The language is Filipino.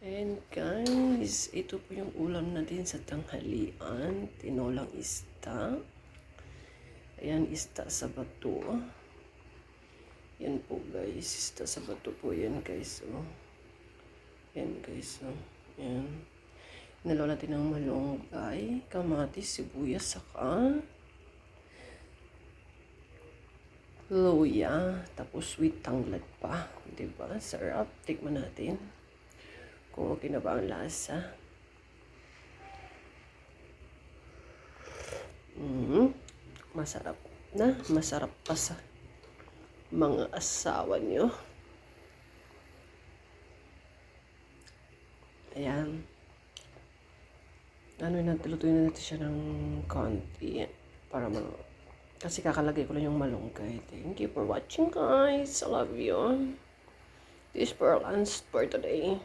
And guys, ito po yung ulam natin sa tanghalian. Tinolang ista. Ayan, ista sa bato. Yan po guys, ista sa bato po yan guys. Oh. Yan guys. Oh. Yan. Nalaw natin ng malunggay, kamatis, sibuyas, saka luya, tapos sweet tanglad pa. Diba? Sarap. Tikman natin kung okay na ba ang lasa. Mm, masarap na. Masarap pa sa mga asawa nyo. Ayan. Ano na, tilutuin na natin siya ng konti para ma kasi kakalagay ko lang yung malunggay. Thank you for watching guys. I love you. This is lunch for today.